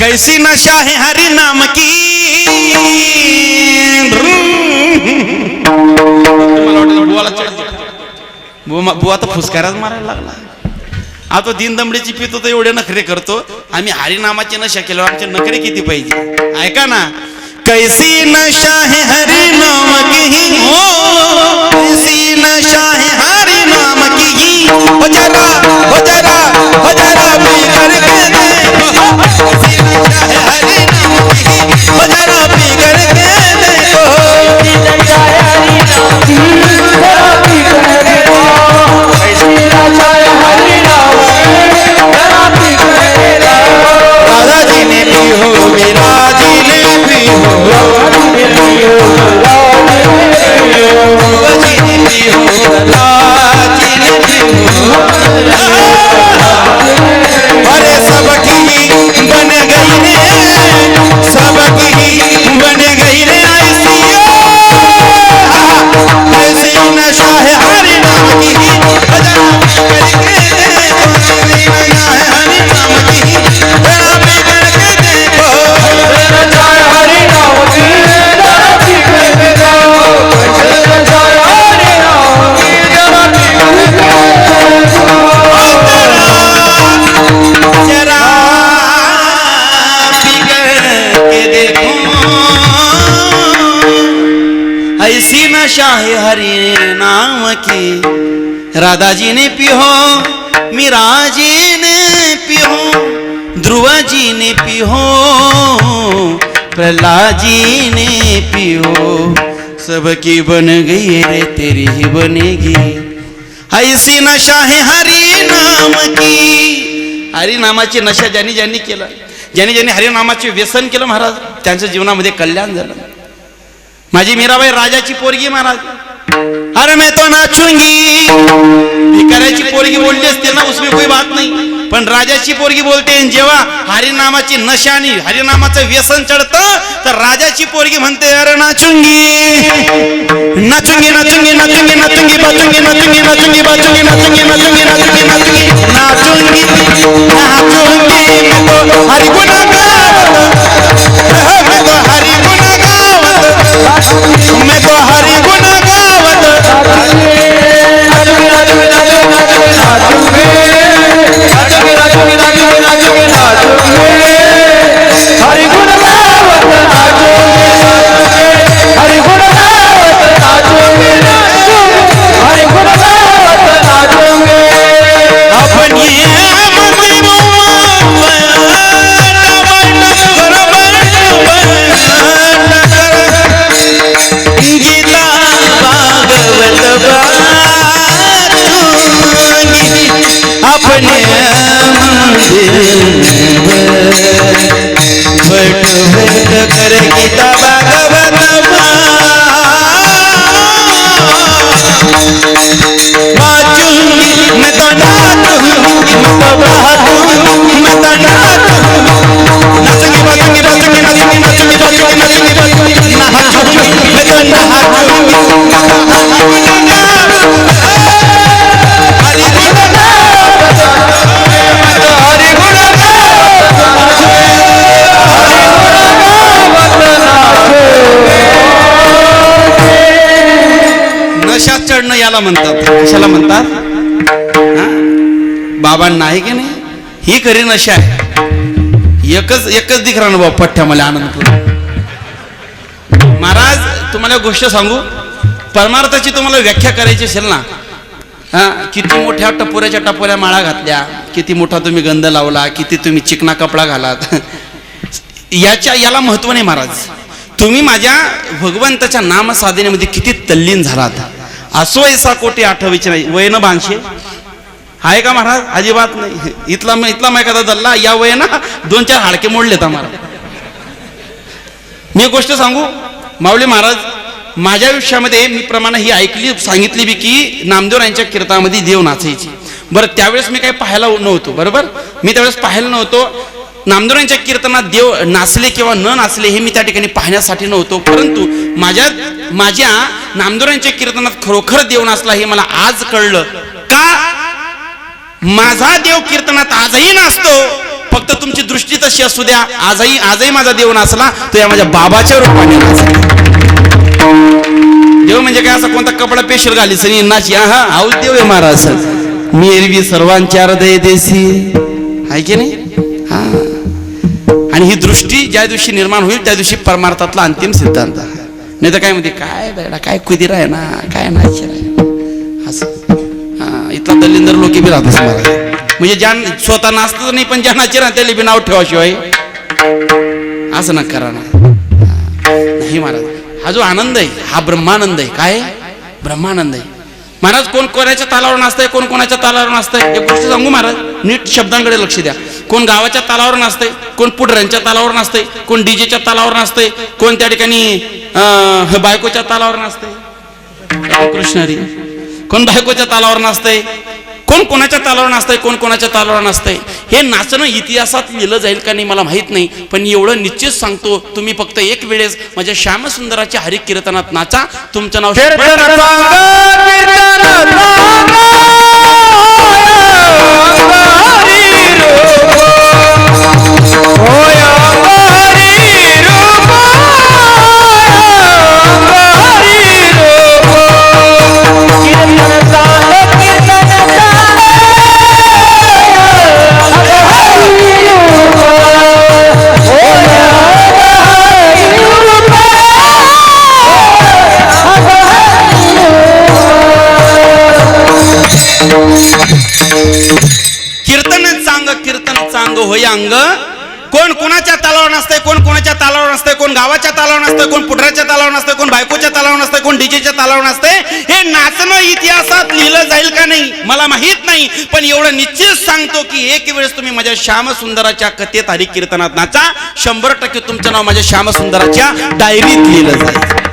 कैसी नशा है हरि नाम की? बुवा तर फुसकाराच मारायला लागला. आता दिनदमडीची पितो तर एवढे नखरे करतो. आम्ही हरिनामाचे नशा केलो आमचे नखरे किती पाहिजे? ऐका ना. कैसी नशा है हरिनाम की? हो. ऐसी नशा है हरि नाम की। राधा जी ने पियो मीरा जी ने पियो ध्रुव जी ने पियो प्रहलाद जी ने पियो। सबकी बन गई रे, तेरी ही बनेगी। ऐसी नशा है हरी नाम की। हरी नामाची नशा ज्यांनी ज्यांनी केलं? ज्यांनी हरी नामाचे व्यसन केलं महाराज? त्यांच्या जीवनामध्ये कल्याण झालं. माझी मीराबाई राजाची पोरगी महाराज. अरे मैं तो नाचूंगी. भिकाऱ्याची पोरगी बोलली असते ना उसमें कोई बात नाही. पण राजाची पोरगी बोलते जेव्हा हरिनामाची नशानी हरिनामाचं व्यसन चढत तर राजाची पोरगी म्हणते अरे नाचुंगी. नाचुंगी नाचुंगी नाचुंगी नाचुंगी बाचुंगी नाचुंगी नाचुंगी बाचुंगी नाचुंगी नाचुंगी नाचुंगी. कर गीता कशाला म्हणतात? कशाला म्हणतात? बाबांना आहे की नाही? ही करी नशा आहे. एकच एकच दिखरा ना बाबा पठ्ठ्या मला आनंद महाराज तुम्हाला गोष्ट सांगू? परमार्थाची तुम्हाला व्याख्या करायची असेल ना? हा? किती मोठ्या टपोऱ्याच्या टपोऱ्या माळा घातल्या किती मोठा तुम्ही गंध लावला किती तुम्ही चिकना कपडा घालात. याच्या याला महत्त्व नाही महाराज. तुम्ही माझ्या भगवंताच्या नामसाधनेमध्ये किती तल्लीन झालात. असो ऐसा कोटी आठवीचे नाही. वय न बांधशे आहे का महाराज? अजिबात नाही. इथला मग इथला मग एखादा दल्ला या वयना दोन चार हाडके मोडलेत आम्हाला. मी एक गोष्ट सांगू? माऊली महाराज माझ्या आयुष्यामध्ये मी प्रमाणे ही ऐकली सांगितली बी की नामदेव यांच्या कीर्तनामध्ये देव नाचायची. बरं त्यावेळेस मी काही पाहायला नव्हतो बरोबर? मी त्यावेळेस पाहायला नव्हतो. नामदेव यांच्या कीर्तनात देव नाचले किंवा न नाचले हे मी त्या ठिकाणी पाहण्यासाठी नव्हतो. परंतु माझ्या माझ्या नामदुरांच्या कीर्तनात खरोखर देव नाचला हे मला आज कळलं. का? माझा देव कीर्तनात आजही नाचतो. फक्त तुमची दृष्टी तशी असू द्या. आजही आजही माझा देव नाचला तो या माझ्या बाबाच्या रूपाने देव म्हणजे काय? असा कोणता कपडा पेशल घाली सनी नाची. हा हाऊस देव आहे महाराज. मी एरवी सर्वांच्या हृदय देसी. आहे की नाही? हा. आणि ही दृष्टी ज्या दिवशी निर्माण होईल त्या दिवशी परमार्थातला अंतिम सिद्धांत आहे. नाही तर काय म्हणते काय बेडा काय कुदिर आहे ना काय आहे. असं. हा इथला दलिंदर लोक बी राहत असं महाराज म्हणजे ज्या स्वतः नाचतच नाही पण ज्या नाचे ना त्याला बी नाव ठेवाशिवाय. असं ना करा ना. हा. नाही महाराज. हा जो आनंद आहे हा ब्रह्मानंद आहे. काय? ब्रह्मानंद आहे. महाराज कोण कोणाच्या तालावर नाचतंय कोण कोणाच्या तालावर नाचतंय? एक गोष्ट सांगू महाराज. नीट शब्दांकडे लक्ष द्या. कोण गावाच्या तालावर नाचतंय कोण पुढऱ्यांच्या तालावर नाचतंय कोण डीजेच्या तालावर नाचतंय कोण त्या ठिकाणी बायकोच्या तालावर नाचतंय? कृष्णरी कोण बायकोच्या तालावर नाचतंय? कोण कोणाच्या तालावर नाचतंय कोण कोणाच्या तालावर नाचतंय? हे नाचणं इतिहासात लिहिलं जाईल का नाही मला माहीत नाही पण एवढं निश्चित सांगतो तुम्ही फक्त एक वेळेस माझ्या श्यामसुंदराच्या हरिक कीर्तनात नाचा. तुमचं नाव कीर्तन चांग कीर्तन चांग होय अंग. कोण कोणाच्या तालावर नसतंय कोण कोणाच्या तालावर नसतंय कोण गावाच्या तालावर नसतंय कोण पुढऱ्याच्या तालावर नसतंय कोण बायकोच्या तालावर नसतंय कोण डीजेच्या तालावर नसतंय हे नाचणं इतिहासात लिहिलं जाईल का नाही मला माहीत नाही. पण एवढं निश्चित सांगतो की एक वेळेस तुम्ही माझ्या श्यामसुंदराच्या कथेत हरी कीर्तनात नाचा. शंभर टक्के तुमचं नाव माझ्या श्यामसुंदराच्या डायरीत लिहिलं जाईल.